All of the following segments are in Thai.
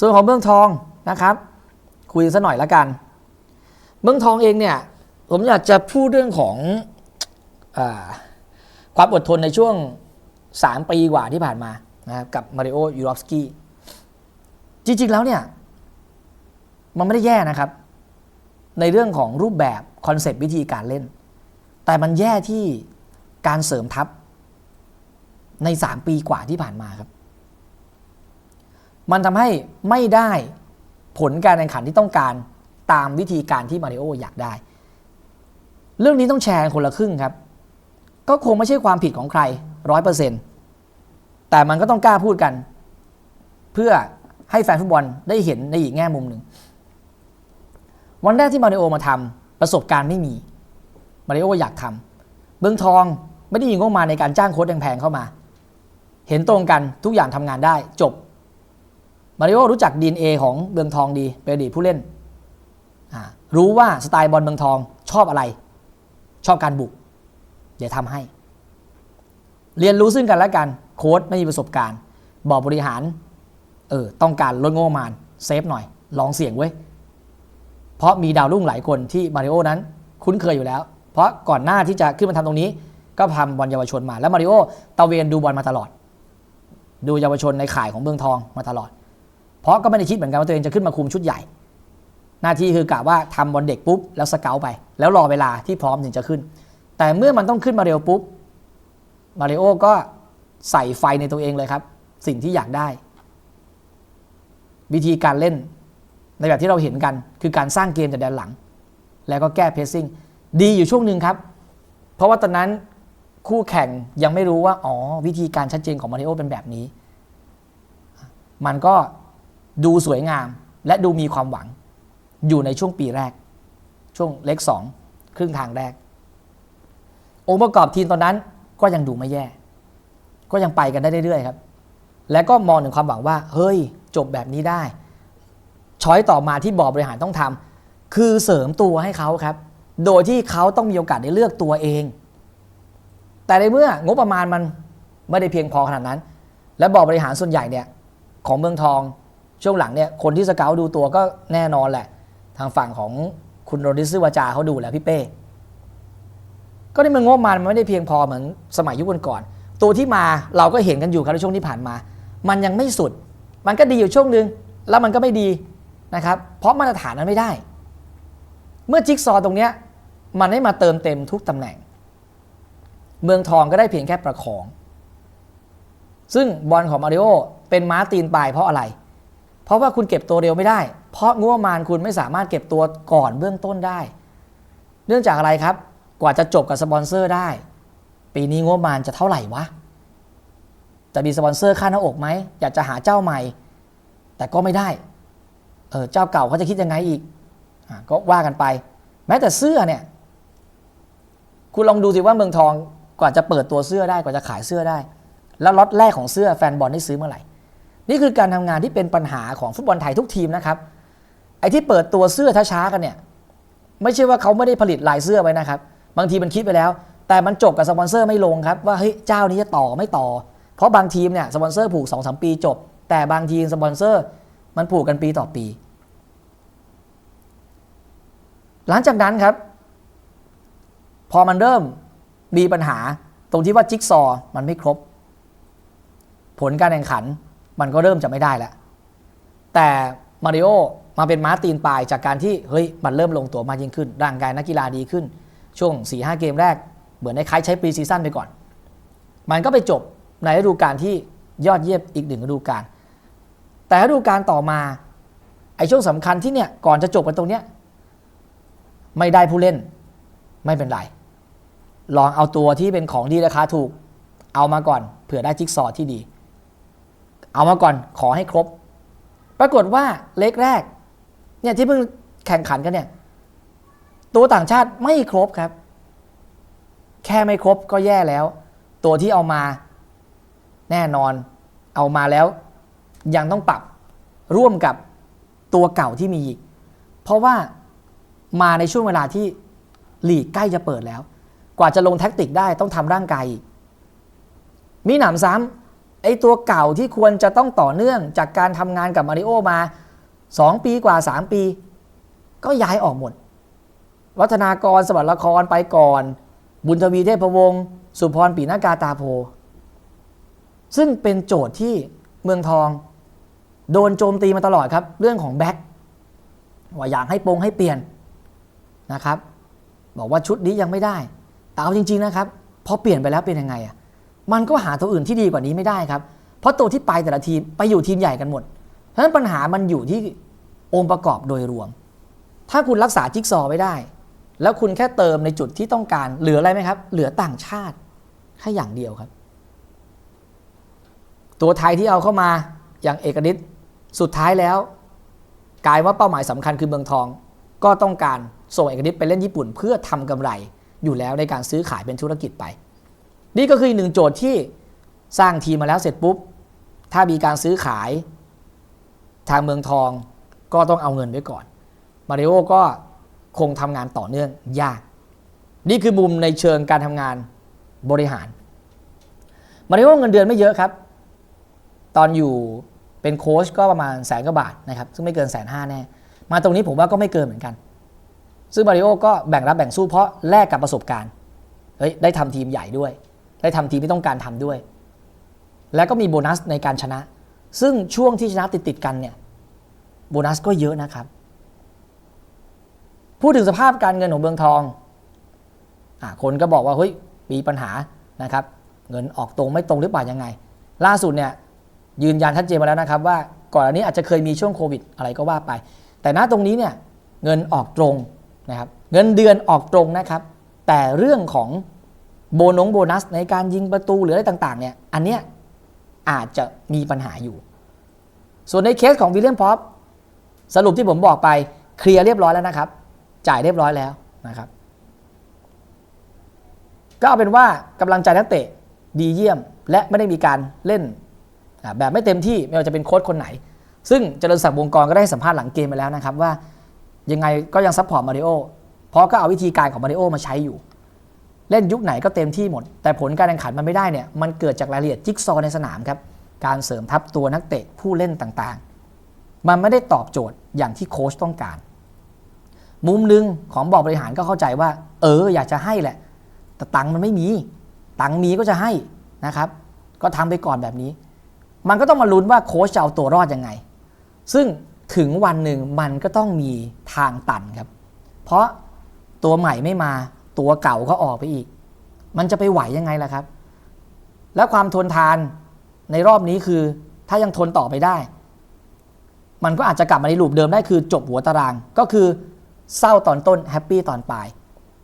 ส่วนของเมืองทองนะครับ คุยสักหน่อยละกัน เมืองทองเองเนี่ย ผมอยากจะพูดเรื่องของอความอดทนในช่วง 3 ปีกว่าที่ผ่านมานะครับกับมาริโอยูรอฟสกี้จริง ๆ แล้วเนี่ย มันไม่ได้แย่นะครับ ในเรื่องของรูปแบบคอนเซปต์วิธีการเล่น แต่มันแย่ที่การเสริมทัพใน 3 ปีกว่าที่ผ่านมาครับ มันทำให้ไม่ได้ผลการแข่งขันที่ต้องการตามวิธีการที่มาริโออยากได้ เรื่องนี้ต้องแชร์คนละครึ่งครับ ก็คงไม่ใช่ความผิดของใครร้อยเปอร์เซ็นต์แต่มันก็ต้องกล้าพูดกัน เพื่อให้แฟนฟุตบอลได้เห็นในอีกแง่มุมหนึ่ง วันแรกที่มาริโอมาทำประสบการณ์ไม่มี มาริโออยากทำเบื้องทองไม่ได้มีงบมาในการจ้างโค้ชแพงๆเข้ามา เห็นตรงกันทุกอย่างทำงานได้จบ มาริโอรู้จักดีเอของเมืองทองดีเป็นอดีตผู้เล่น รู้ว่าสไตล์บอลเมืองทองชอบอะไร ชอบการบุก เดี๋ยวทำให้ เรียนรู้ซึ่งกันและกัน โค้ดไม่มีประสบการณ์ บอกบริหาร เออ ต้องการลดงบประมาณ เซฟหน่อย ลองเสี่ยงเว้ย เพราะมีดาวรุ่งหลายคนที่มาริโอนั้น คุ้นเคยอยู่แล้ว เพราะก่อนหน้าที่จะขึ้นมาทำตรงนี้ ก็ทำบอลเยาวชนมา แล้วมาริโอตะเวนดูบอลมาตลอด ดูเยาวชนในข่ายของเมืองทองมาตลอด เพราะก็ไม่ได้คิดเหมือนกันว่าตัวเองจะขึ้นมาคุมชุดใหญ่ หน้าที่คือกะว่าทำบอลเด็กปุ๊บแล้วสเกลไป แล้วรอเวลาที่พร้อมถึงจะขึ้น แต่เมื่อมันต้องขึ้นมาเร็วปุ๊บมาริโอก็ใส่ไฟในตัวเองเลยครับ สิ่งที่อยากได้ วิธีการเล่นในแบบที่เราเห็นกัน คือการสร้างเกมจากแดนหลัง แล้วก็แก้เพสซิ่งดีอยู่ช่วงหนึ่งครับ เพราะว่าตอนนั้นคู่แข่งยังไม่รู้ว่า อ๋อ วิธีการชัดเจนของมาริโอเป็นแบบนี้ มันก็ ดูสวยงามและดูมีความหวัง อยู่ในช่วงปีแรก ช่วงเล็กสองครึ่งทางแรก องค์ประกอบทีมตอนนั้นก็ยังดูไม่แย่ ก็ยังไปกันได้เรื่อยๆครับ และก็มองถึงความหวังว่า เฮ้ย จบแบบนี้ได้ช้อยต่อมาที่บอร์ดบริหารต้องทำคือเสริมตัวให้เขาครับ โดยที่เขาต้องมีโอกาสได้เลือกตัวเอง แต่ในเมื่องบประมาณมันไม่ได้เพียงพอขนาดนั้น และบอร์ดบริหารส่วนใหญ่เนี่ยของเมืองทอง ช่วงหลังเนี่ยคนที่สเกลดูตัวก็แน่นอนแหละ ทางฝั่งของคุณโรดิสวาจาเขาดูแหละพี่เป้ ก็ได้มันงบประมาณมันไม่ได้เพียงพอเหมือนสมัยยุคก่อนๆตัวที่มาเราก็เห็นกันอยู่ครับในช่วงที่ผ่านมา มันยังไม่สุด มันก็ดีอยู่ช่วงหนึ่งแล้วมันก็ไม่ดีนะครับ เพราะมาตรฐานนั้นไม่ได้ เมื่อจิ๊กซอตรงเนี้ยมันได้มาเติมเต็มทุกตำแหน่ง เมืองทองก็ได้เพียงแค่ประคอง ซึ่งบอลของมาริโอเป็นม้าตีนปลายเพราะอะไร เพราะว่าคุณเก็บตัวเร็วไม่ได้ เพราะงบประมาณคุณไม่สามารถเก็บตัวก่อนเบื้องต้นได้ เนื่องจากอะไรครับ กว่าจะจบกับสปอนเซอร์ได้ ปีนี้งบประมาณจะเท่าไหร่วะ จะมีสปอนเซอร์ค่าหน้าอกไหม อยากจะหาเจ้าใหม่ แต่ก็ไม่ได้ เออเจ้าเก่าเขาจะคิดยังไงอีกอก็ว่ากันไป แม้แต่เสื้อเนี่ย คุณลองดูสิว่าเมืองทองกว่าจะเปิดตัวเสื้อได้ กว่าจะขายเสื้อได้ แล้วล็อตแรกของเสื้อแฟนบอลได้ซื้อเมื่อไหร่ นี่คือการทำงานที่เป็นปัญหาของฟุตบอลไทยทุกทีมนะครับ ไอ้ที่เปิดตัวเสื้อช้าๆกันเนี่ย ไม่ใช่ว่าเขาไม่ได้ผลิตลายเสื้อไว้นะครับ บางทีมันคิดไปแล้ว แต่มันจบกับสปอนเซอร์ไม่ลงครับว่าเฮ้ยเจ้านี้จะต่อไม่ต่อ เพราะบางทีมเนี่ยสปอนเซอร์ผูก2อสปีจบ แต่บางทีมสปอนเซอร์มันผูกกันปีต่อปี หลังจากนั้นครับ พอมันเริ่มมีปัญหาตรงที่ว่าจิ๊กซอว์มันไม่ครบ ผลการแข่งขัน มันก็เริ่มจะไม่ได้แล้วแต่มาริโอมาเป็นม้าตีนปลายจากการที่เฮ้ยมันเริ่มลงตัวมากยิ่งขึ้น ร่างกายนักกีฬาดีขึ้น ช่วง 4-5หเกมแรก เหมือนในคล้ายใช้ปรีซีซั่นไปก่อน มันก็ไปจบในฤดูกาลที่ยอดเยี่ยมอีกหนึ่งฤดูกาลแต่ฤดูกาลต่อมาไอ้ช่วงสำคัญที่เนี่ยก่อนจะจบกันตรงเนี้ยไม่ได้ผู้เล่นไม่เป็นไร ลองเอาตัวที่เป็นของดีราคาถูก เอามาก่อนเผื่อได้จิ๊กซอว์ที่ดี เอามาก่อนขอให้ครบ ปรากฏว่าเล็กแรกเนี่ยที่เพิ่งแข่งขันกันเนี่ย ตัวต่างชาติไม่ครบครับ แค่ไม่ครบก็แย่แล้ว ตัวที่เอามาแน่นอน เอามาแล้ว ยังต้องปรับร่วมกับตัวเก่าที่มีอีก เพราะว่ามาในช่วงเวลาที่ลีกใกล้จะเปิดแล้ว กว่าจะลงแท็กติกได้ต้องทำร่างกายอีกมีหนำซ้ ไอ้ตัวเก่าที่ควรจะต้องต่อเนื่องจากการทำงานกับมาริโอมา 2 ปีกว่า 3 ปี ก็ย้ายออกหมด วัฒนากรสวัสดิ์ละครไปก่อน บุญทวีเทพวงศ์สุพรปีนากาตาโพ ซึ่งเป็นโจทย์ที่เมืองทอง โดนโจมตีมาตลอดครับ เรื่องของแบ็คว่าอยากให้ปรงให้เปลี่ยนนะครับ บอกว่าชุดนี้ยังไม่ได้แต่เอาจริง ๆนะครับพอเปลี่ยนไปแล้วเป็นยังไงอะ มันก็หาตัวอื่นที่ดีกว่านี้ไม่ได้ครับ เพราะตัวที่ไปแต่ละทีมไปอยู่ทีมใหญ่กันหมด เพราะฉะนั้นปัญหามันอยู่ที่องค์ประกอบโดยรวม ถ้าคุณรักษาจิ๊กซอว์ไว้ได้ แล้วคุณแค่เติมในจุดที่ต้องการ เหลืออะไรไหมครับ เหลือต่างชาติแค่อย่างเดียวครับ ตัวไทยที่เอาเข้ามาอย่างเอกนิตสุดท้ายแล้ว กลายว่าเป้าหมายสำคัญคือเมืองทอง ก็ต้องการส่งเอกนิตไปเล่นญี่ปุ่น เพื่อทำกำไรอยู่แล้วในการซื้อขายเป็นธุรกิจไป นี่ก็คืออีกหนึ่งโจทย์ที่สร้างทีมมาแล้วเสร็จปุ๊บ ถ้ามีการซื้อขายทางเมืองทองก็ต้องเอาเงินไว้ก่อน มาริโอก็คงทำงานต่อเนื่องยาก นี่คือมุมในเชิงการทำงานบริหาร มาริโอเงินเดือนไม่เยอะครับ ตอนอยู่เป็นโค้ชก็ประมาณแสนกว่าบาทนะครับ ซึ่งไม่เกินแสนห้าแน่ มาตรงนี้ผมว่าก็ไม่เกินเหมือนกัน ซึ่งมาริโอก็แบ่งรับแบ่งสู้เพราะแลกกับประสบการณ์ เฮ้ย ได้ทำทีมใหญ่ด้วย ได้ทำทีมที่ต้องการทำด้วย แล้วก็มีโบนัสในการชนะ ซึ่งช่วงที่ชนะติดติดกันเนี่ยโบนัสก็เยอะนะครับ พูดถึงสภาพการเงินของเมืองทองอคนก็บอกว่าเฮ้ยมีปัญหานะครับ เงินออกตรงไม่ตรงหรือเปล่ายังไง ล่าสุดเนี่ยยืนยันชัดเจนมาแล้วนะครับว่าก่อนอันนี้อาจจะเคยมีช่วงโควิดอะไรก็ว่าไป แต่ณตรงนี้เนี่ยเงินออกตรงนะครับ เงินเดือนออกตรงนะครับ แต่เรื่องของ โบนงโบนัสในการยิงประตูหรืออะไรต่าง ๆ เนี่ย อันเนี้ยอาจจะมีปัญหาอยู่ ส่วนในเคสของวิลเลียมพอปสรุปที่ผมบอกไปเคลียร์เรียบร้อยแล้วนะครับ จ่ายเรียบร้อยแล้วนะครับ ก็เอาเป็นว่ากำลังใจนักเตะดีเยี่ยม และไม่ได้มีการเล่น แบบไม่เต็มที่ไม่ว่าจะเป็นโค้ชคนไหน ซึ่งเจริญศักดิ์วงกรก็ได้สัมภาษณ์หลังเกมไปแล้วนะครับว่ายังไงก็ยังซัพพอร์ตมาริโอเพราะก็เอาวิธีการของมาริโอมาใช้อยู่ เล่นยุคไหนก็เต็มที่หมด แต่ผลการแข่งขันมันไม่ได้เนี่ยมันเกิดจากรายละเอียดจิ๊กซอในสนามครับการเสริมทัพตัวนักเตะผู้เล่นต่างๆ มันไม่ได้ตอบโจทย์อย่างที่โค้ชต้องการ มุมหนึ่งของบอร์ดบริหารก็เข้าใจว่า เออ อยากจะให้แหละ แต่ตังค์มันไม่มี ตังค์มีก็จะให้นะครับ ก็ทำไปก่อนแบบนี้ มันก็ต้องมาลุ้นว่าโค้ชจะเอาตัวรอดยังไง ซึ่งถึงวันหนึ่งมันก็ต้องมีทางตันครับ เพราะตัวใหม่ไม่มา ตัวเก่าก็ออกไปอีก มันจะไปไหวยังไงล่ะครับ แล้วความทนทานในรอบนี้คือถ้ายังทนต่อไปได้ มันก็อาจจะกลับมาในรูปเดิมได้คือจบหัวตารางก็คือเศร้าตอนต้นแฮปปี้ตอนปลาย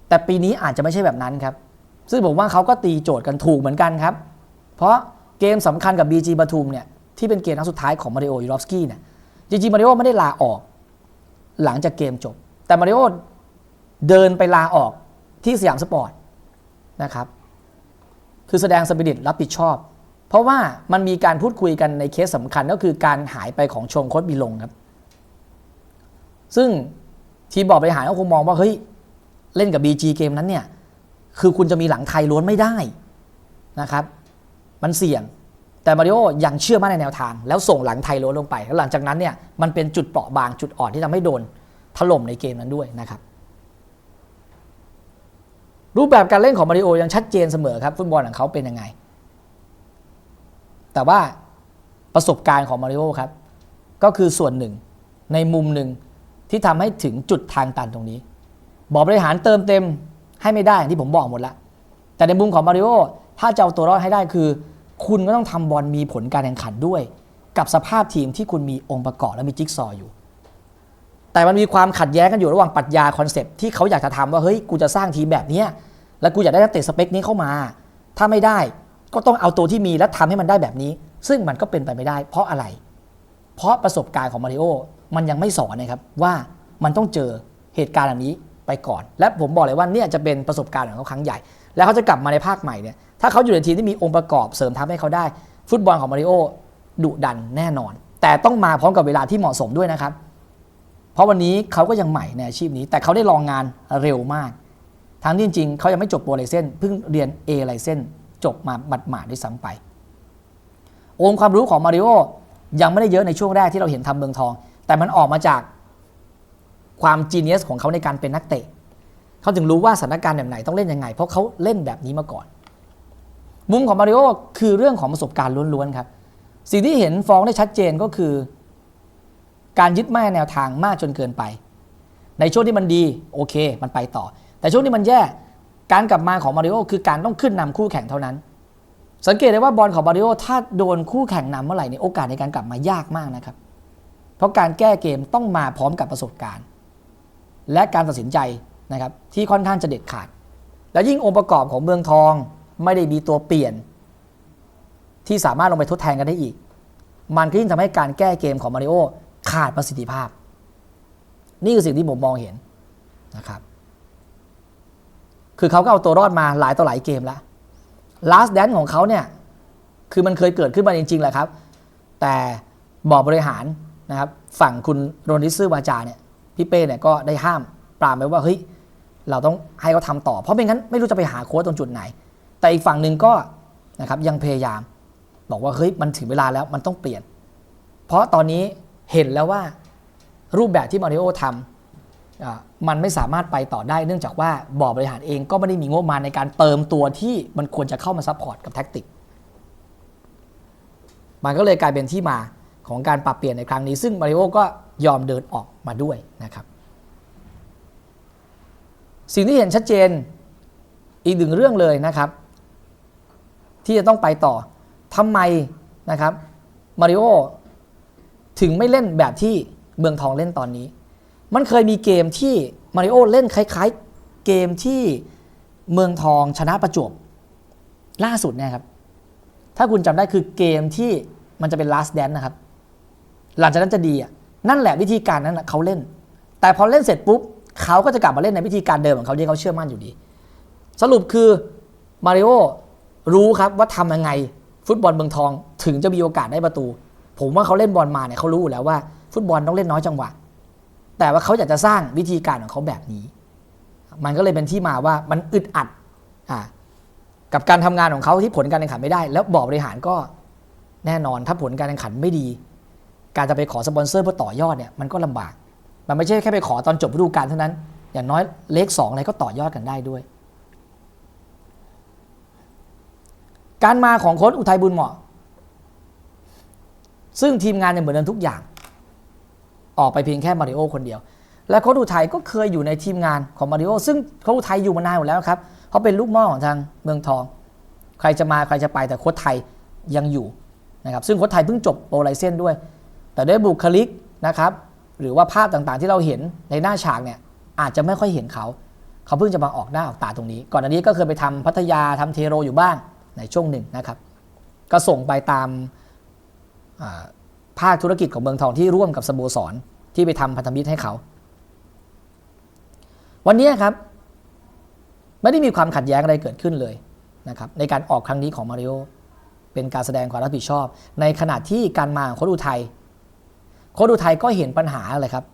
แต่ปีนี้อาจจะไม่ใช่แบบนั้นครับ ซึ่งผมว่าเขาก็ตีโจทย์กันถูกเหมือนกันครับ เพราะเกมสำคัญกับ BG ปทุมเนี่ยที่เป็นเกมนัดสุดท้ายของมาริโอยูรอฟสกี้เนี่ยจริงๆมาริโอไม่ได้ลาออก หลังจากเกมจบ แต่มาริโอเดินไปลาออก ที่สยามสปอร์ตนะครับคือแสดงสปิริตรับผิดชอบ เพราะว่ามันมีการพูดคุยกันในเคสสำคัญก็คือการหายไปของชงโคตบีลงครับ ซึ่งทีมบอร์ดบริหารก็คงมองว่าเฮ้ยเล่นกับ BG เกมนั้นเนี่ยคือคุณจะมีหลังไทยล้วนไม่ได้นะครับ มันเสี่ยง แต่มาริโอยังเชื่อมั่นในแนวทาง แล้วส่งหลังไทยล้วนลงไปแล้วหลังจากนั้นเนี่ยมันเป็นจุดเปราะบางจุดอ่อนที่ทำให้โดนถล่มในเกมนั้นด้วยนะครับ รูปแบบการเล่นของมาริโอยังชัดเจนเสมอครับฟุตบอลของเขาเป็นยังไง แต่ว่าประสบการณ์ของมาริโอครับ ก็คือส่วนหนึ่งในมุมหนึ่งที่ทำให้ถึงจุดทางตันตรงนี้ บอร์ดบริหารเติมเต็มให้ไม่ได้อย่างที่ผมบอกหมดละแต่ในมุมของมาริโอถ้าจะเอาตัวรอดให้ได้คือ คุณก็ต้องทำบอลมีผลการแข่งขันด้วย กับสภาพทีมที่คุณมีองค์ประกอบและมีจิ๊กซออยู่ แต่มันมีความขัดแย้งกันอยู่ระหว่างปรัชญาคอนเซปที่เขาอยากจะทำว่าเฮ้ยกูจะสร้างทีมแบบนี้แล้วกูอยากได้นักเตะสเปคนี้เข้ามา ถ้าไม่ได้ก็ต้องเอาตัวที่มีแล้วทำให้มันได้แบบนี้ ซึ่งมันก็เป็นไปไม่ได้ เพราะอะไร เพราะประสบการณ์ของมาริโอมันยังไม่สอนนะครับว่ามันต้องเจอเหตุการณ์แบบนี้ไปก่อน และผมบอกเลยว่าเนี่ยจะเป็นประสบการณ์ของเขาครั้งใหญ่ แล้วเขาจะกลับมาในภาคใหม่เนี่ยถ้าเขาอยู่ในทีมที่มีองค์ประกอบเสริมทัพให้เขาได้ ฟุตบอลของมาริโอดุดันแน่นอน แต่ต้องมาพร้อมกับเวลาที่เหมาะสมด้วยนะครับ เพราะวันนี้เขาก็ยังใหม่ในอาชีพนี้ แต่เขาได้ลองงานเร็วมาก ทั้งที่จริงๆเขายังไม่จบโปรไลเซนเพิ่งเรียน A ไลเซนจบมาบัดหมาดด้วยซ้ำไป องค์ความรู้ของมาริโอยังไม่ได้เยอะในช่วงแรกที่เราเห็นทำเมืองทอง แต่มันออกมาจากความจีเนียสของเขาในการเป็นนักเตะ เขาถึงรู้ว่าสถานการณ์แบบไหนต้องเล่นยังไง เพราะเขาเล่นแบบนี้มาก่อน มุมของมาริโอคือเรื่องของประสบการณ์ล้วนๆครับ สิ่งที่เห็นฟ้องได้ชัดเจนก็คือ การยึดมั่นแนวทางมากจนเกินไป ในช่วงที่มันดีโอเค มันไปต่อ แต่ช่วงที่มันแย่การกลับมาของมาริโอคือการต้องขึ้นนำคู่แข่งเท่านั้น สังเกตได้ว่าบอลของมาริโอถ้าโดนคู่แข่งนำเมื่อไหร่เนี่ยโอกาสในการกลับมายากมากนะครับ เพราะการแก้เกมต้องมาพร้อมกับประสบการณ์ และการตัดสินใจนะครับที่ค่อนข้างจะเด็ดขาด แล้วยิ่งองค์ประกอบของเมืองทองไม่ได้มีตัวเปลี่ยน ที่สามารถลงไปทดแทนกันได้อีก มันก็ยิ่งทำให้การแก้เกมของมาริโอ ขาดประสิทธิภาพ นี่คือสิ่งที่ผมมองเห็นนะครับ คือเขาก็เอาตัวรอดมาหลายต่อหลายเกมแล้ว last dance ของเขาเนี่ย คือมันเคยเกิดขึ้นมาจริงๆแหละครับ แต่บอร์ดบริหารนะครับ ฝั่งคุณโรนิซึวาจาเนี่ยพี่เป้เนี่ยก็ได้ห้ามปรามไว้ว่าเฮ้ยเราต้องให้เขาทำต่อ เพราะไม่งั้นไม่รู้จะไปหาโค้ชตรงจุดไหน แต่อีกฝั่งหนึ่งก็นะครับยังพยายาม บอกว่าเฮ้ยมันถึงเวลาแล้วมันต้องเปลี่ยน เพราะตอนนี้ เห็นแล้วว่ารูปแบบที่มาริโอทำมันไม่สามารถไปต่อได้เนื่องจากว่าบอร์ดบริหารเองก็ไม่ได้มีงบประมาณในการเติมตัวที่มันควรจะเข้ามาซัพพอร์ตกับแท็กติก มันก็เลยกลายเป็นที่มาของการปรับเปลี่ยนในครั้งนี้ ซึ่งมาริโอก็ยอมเดินออกมาด้วยนะครับ สิ่งที่เห็นชัดเจนอีกหนึ่งเรื่องเลยนะครับ ที่จะต้องไปต่อทำไมนะครับมาริโอ ถึงไม่เล่นแบบที่เมืองทองเล่นตอนนี้ มันเคยมีเกมที่มาริโอเล่นคล้ายๆ เกมที่เมืองทองชนะประจวบล่าสุดเนี่ยครับ ถ้าคุณจำได้คือเกมที่มันจะเป็น last dance นะครับ หลังจากนั้นจะดีอะนั่นแหละวิธีการนั้นเขาเล่น แต่พอเล่นเสร็จปุ๊บเขาก็จะกลับมาเล่นในวิธีการเดิมของเขาที่เขาเชื่อมั่นอยู่ดี สรุปคือมาริโอรู้ครับว่าทำยังไง ฟุตบอลเมืองทองถึงจะมีโอกาสได้ประตู ผมว่าเขาเล่นบอลมาเนี่ยเขารู้อยู่แล้วว่า ฟุตบอลต้องเล่นน้อยจังหวะ แต่ว่าเขาอยากจะสร้างวิธีการของเขาแบบนี้ มันก็เลยเป็นที่มาว่ามันอึดอัดอ่ากับการทำงานของเขาที่ผลการแข่งขันไม่ได้ แล้วบอร์ดบริหารก็แน่นอนถ้าผลการแข่งขันไม่ดี การจะไปขอสปอนเซอร์เพื่อต่อยอดเนี่ยมันก็ลำบาก มันไม่ใช่แค่ไปขอตอนจบฤดูกาลเท่านั้น อย่างน้อยเลขสองอะไรก็ต่อยอดกันได้ด้วย การมาของโค้ชอุทัยบุญเหมาะ ซึ่งทีมงานเนี่ยเหมือนเดิมทุกอย่าง ออกไปเพียงแค่มาริโอคนเดียว และโค้ชอุทัยก็เคยอยู่ในทีมงานของมาริโอซึ่งโค้ชอุทัยอยู่มานานอยู่แล้วครับเขาเป็นลูกม่อของทางเมืองทอง ใครจะมาใครจะไปแต่โค้ชไทยยังอยู่นะครับซึ่งโค้ชไทยเพิ่งจบโปรไลเซนด้วย แต่ด้วยบุคลิกนะครับหรือว่าภาพต่างๆที่เราเห็นในหน้าฉากเนี่ยอาจจะไม่ค่อยเห็นเขา เขาเพิ่งจะมาออกหน้าออกตาตรงนี้ ก่อนอันนี้ก็เคยไปทำพัทยาทำเทโรอยู่บ้างในช่วงหนึ่งนะครับ ก็ส่งไปตาม ภาคธุรกิจของเมืองทองที่ร่วมกับสโมสรที่ไปทำพันธมิตรให้เขา วันนี้ครับ ไม่ได้มีความขัดแย้งอะไรเกิดขึ้นเลยนะครับในการออกครั้งนี้ของมาริโอเป็นการแสดงความรับผิดชอบ ในขณะที่การมาของโค้ชอุทัยโค้ชอุทัยก็เห็นปัญหาอะไรครับ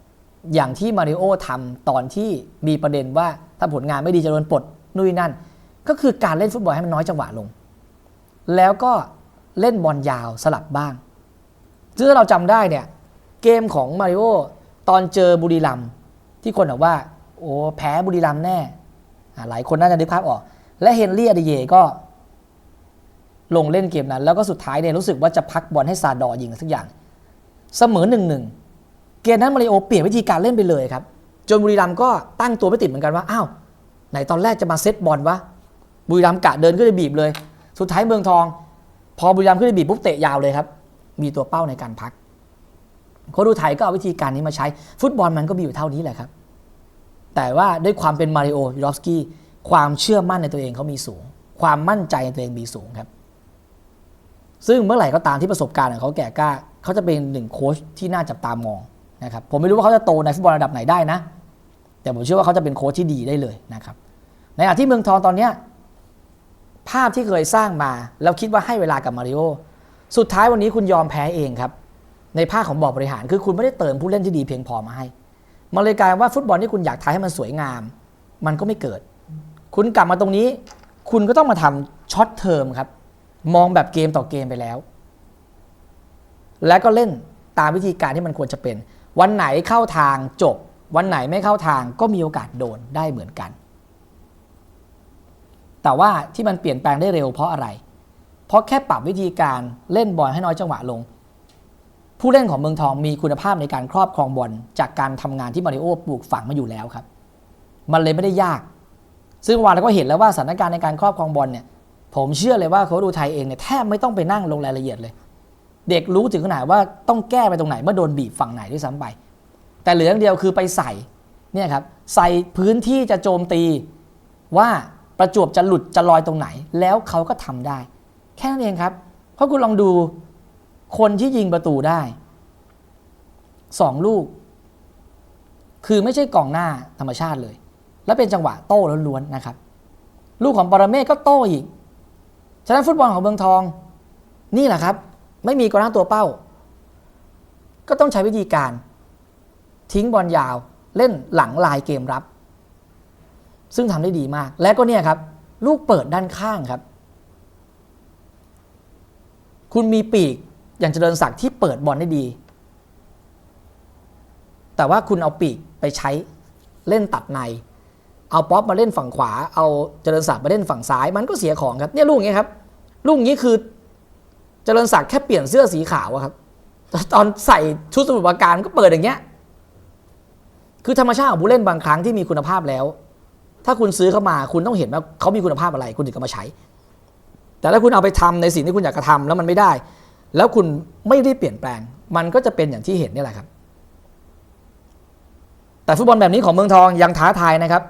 อย่างที่มาริโอทำตอนที่มีประเด็นว่าถ้าผลงานไม่ดีจะโดนปลดนู่นนั่น ก็คือการเล่นฟุตบอลให้มันน้อยจังหวะลง แล้วก็เล่นบอลยาวสลับบ้าง ซึ่งถ้าเราจำได้เนี่ย เกมของมาริโอตอนเจอบุรีรัมที่คนบอกว่า โอ้แพ้บุรีรัมแน่หลายคนน่าจะนึกภาพออก และเฮนรี่อเดเยก็ ลงเล่นเกมนั้น แล้วก็สุดท้ายเนี่ยรู้สึกว่าจะพักบอลให้ซาดอร์ยิงสักอย่าง เสมอหนึ่งหนึ่งเกมนั้นมาริโอเปลี่ยนวิธีการเล่นไปเลยครับจนบุรีรัมก็ตั้งตัวไม่ติดเหมือนกันว่าอ้าวไหนตอนแรกจะมาเซตบอลวะบุรีรัมกะเดินขึ้นไปบีบเลย สุดท้ายเมืองทอง พอบุรีรัมขึ้นไปบีบปุ๊บเตะยาวเลยครับ มีตัวเป้าในการพักโค้ชดูไทยก็เอาวิธีการนี้มาใช้ ฟุตบอลมันก็มีอยู่เท่านี้แหละครับ แต่ว่าด้วยความเป็นมาริโอยูรอฟสกี้ความเชื่อมั่นในตัวเองเขามีสูง ความมั่นใจในตัวเองมีสูงครับ ซึ่งเมื่อไหร่ก็ตามที่ประสบการณ์ของเขาแก่กล้าเขาจะเป็นหนึ่งโค้ชที่น่าจับตามองนะครับผมไม่รู้ว่าเขาจะโตในฟุตบอลระดับไหนได้นะ แต่ผมเชื่อว่าเขาจะเป็นโค้ชที่ดีได้เลยนะครับ ในขณะที่เมืองทองตอนเนี้ยภาพที่เคยสร้างมา แล้วคิดว่าให้เวลากับมาริโอ สุดท้ายวันนี้คุณยอมแพ้เองครับ ในภาคของบอร์ดบริหารคือคุณไม่ได้เติมผู้เล่นที่ดีเพียงพอมาให้มันเลยกลายว่าฟุตบอลที่คุณอยากทายให้มันสวยงาม มันก็ไม่เกิด คุณกลับมาตรงนี้ คุณก็ต้องมาทำช็อตเทอมครับ มองแบบเกมต่อเกมไปแล้ว และก็เล่นตามวิธีการที่มันควรจะเป็น วันไหนเข้าทางจบ วันไหนไม่เข้าทางก็มีโอกาสโดนได้เหมือนกัน แต่ว่าที่มันเปลี่ยนแปลงได้เร็วเพราะอะไร เพราะแค่ปรับวิธีการเล่นบอลให้น้อยจังหวะลง ผู้เล่นของเมืองทองมีคุณภาพในการครอบครองบอลจากการทำงานที่มาริโอปลูกฝังมาอยู่แล้วครับ มันเลยไม่ได้ยาก ซึ่งวานเราก็เห็นแล้วว่าสถานการณ์ในการครอบครองบอลเนี่ย ผมเชื่อเลยว่าโค้ชดูไทยเองเนี่ยแทบไม่ต้องไปนั่งลงรายละเอียดเลย เด็กรู้ถึงขนาดว่าต้องแก้ไปตรงไหนเมื่อโดนบีบฝั่งไหนด้วยซ้ำไป แต่เหลืออย่างเดียวคือไปใส่เนี่ยครับใส่พื้นที่จะโจมตีว่าประจวบจะหลุดจะลอยตรงไหน แล้วเขาก็ทำได้ ค่นั้นเองครับ เพราะคุณลองดูคนที่ยิงประตูได้สองลูก คือไม่ใช่กองหน้าธรรมชาติเลย และเป็นจังหวะโต้ล้วนๆนะครับ ลูกของปรเมศก็โต้อีก ฉะนั้นฟุตบอลของเมืองทอง นี่แหละครับ ไม่มีกองหน้าตัวเป้า ก็ต้องใช้วิธีการ ทิ้งบอลยาวเล่นหลังลายเกมรับ ซึ่งทำได้ดีมาก และก็เนี่ยครับ ลูกเปิดด้านข้างครับ คุณมีปีกอย่างเจริญศักดิ์ที่เปิดบอลได้ดี แต่ว่าคุณเอาปีกไปใช้เล่นตัดใน เอาป๊อปมาเล่นฝั่งขวา เอาเจริญศักดิ์มาเล่นฝั่งซ้าย มันก็เสียของครับ เนี่ยลูกอย่างเงี้ยครับ ลูกอย่างนี้คือเจริญศักดิ์แค่เปลี่ยนเสื้อสีขาวอะครับตอนใส่ชุดสมุทรปราการก็เปิดอย่างเงี้ย คือธรรมชาติของผู้เล่นบางครั้งที่มีคุณภาพแล้ว ถ้าคุณซื้อเข้ามาคุณต้องเห็นว่าเขามีคุณภาพอะไร คุณถึงเอามาใช้ แต่ถ้าคุณเอาไปทำในสิ่งที่คุณอยากจะทำแล้วมันไม่ได้ แล้วคุณไม่ได้เปลี่ยนแปลง มันก็จะเป็นอย่างที่เห็นนี่แหละครับ แต่ฟุตบอลแบบนี้ของเมืองทองยังท้าทายนะครับ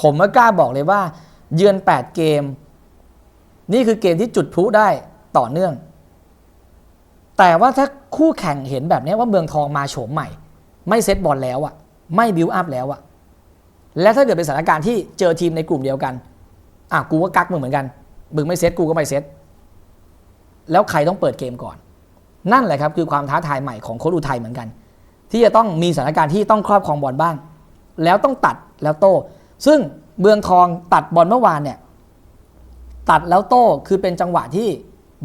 ผมก็กล้าบอกเลยว่า เยือน 8 เกม นี่คือเกมที่จุดพลุได้ต่อเนื่อง แต่ว่าถ้าคู่แข่งเห็นแบบนี้ว่าเมืองทองมาโฉมใหม่ ไม่เซตบอลแล้วอะไม่บิวอัพแล้วอะและถ้าเกิดเป็นสถานการณ์ที่เจอทีมในกลุ่มเดียวกันอะกูก็กักมึงเหมือนกัน มึงไม่เซตกูก็ไม่เซตแล้วใครต้องเปิดเกมก่อน นั่นแหละครับคือความท้าทายใหม่ของโค้ชอุทัยเหมือนกัน ที่จะต้องมีสถานการณ์ที่ต้องครอบครองบอลบ้าง แล้วต้องตัดแล้วโต้ ซึ่งเมืองทองตัดบอลเมื่อวานเนี่ยตัดแล้วโต้คือเป็นจังหวะที่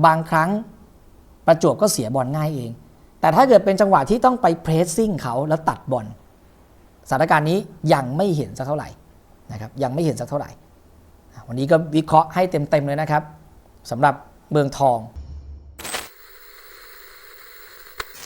บางครั้งประจวบก็เสียบอลง่ายเอง แต่ถ้าเกิดเป็นจังหวะที่ต้องไปเพรสซิ่งเขาแล้วตัดบอลสถานการณ์นี้ยังไม่เห็นสักเท่าไหร่นะครับยังไม่เห็นสักเท่าไหร่ วันนี้ก็วิเคราะห์ให้เต็มๆเลยนะครับสำหรับเมืองทอง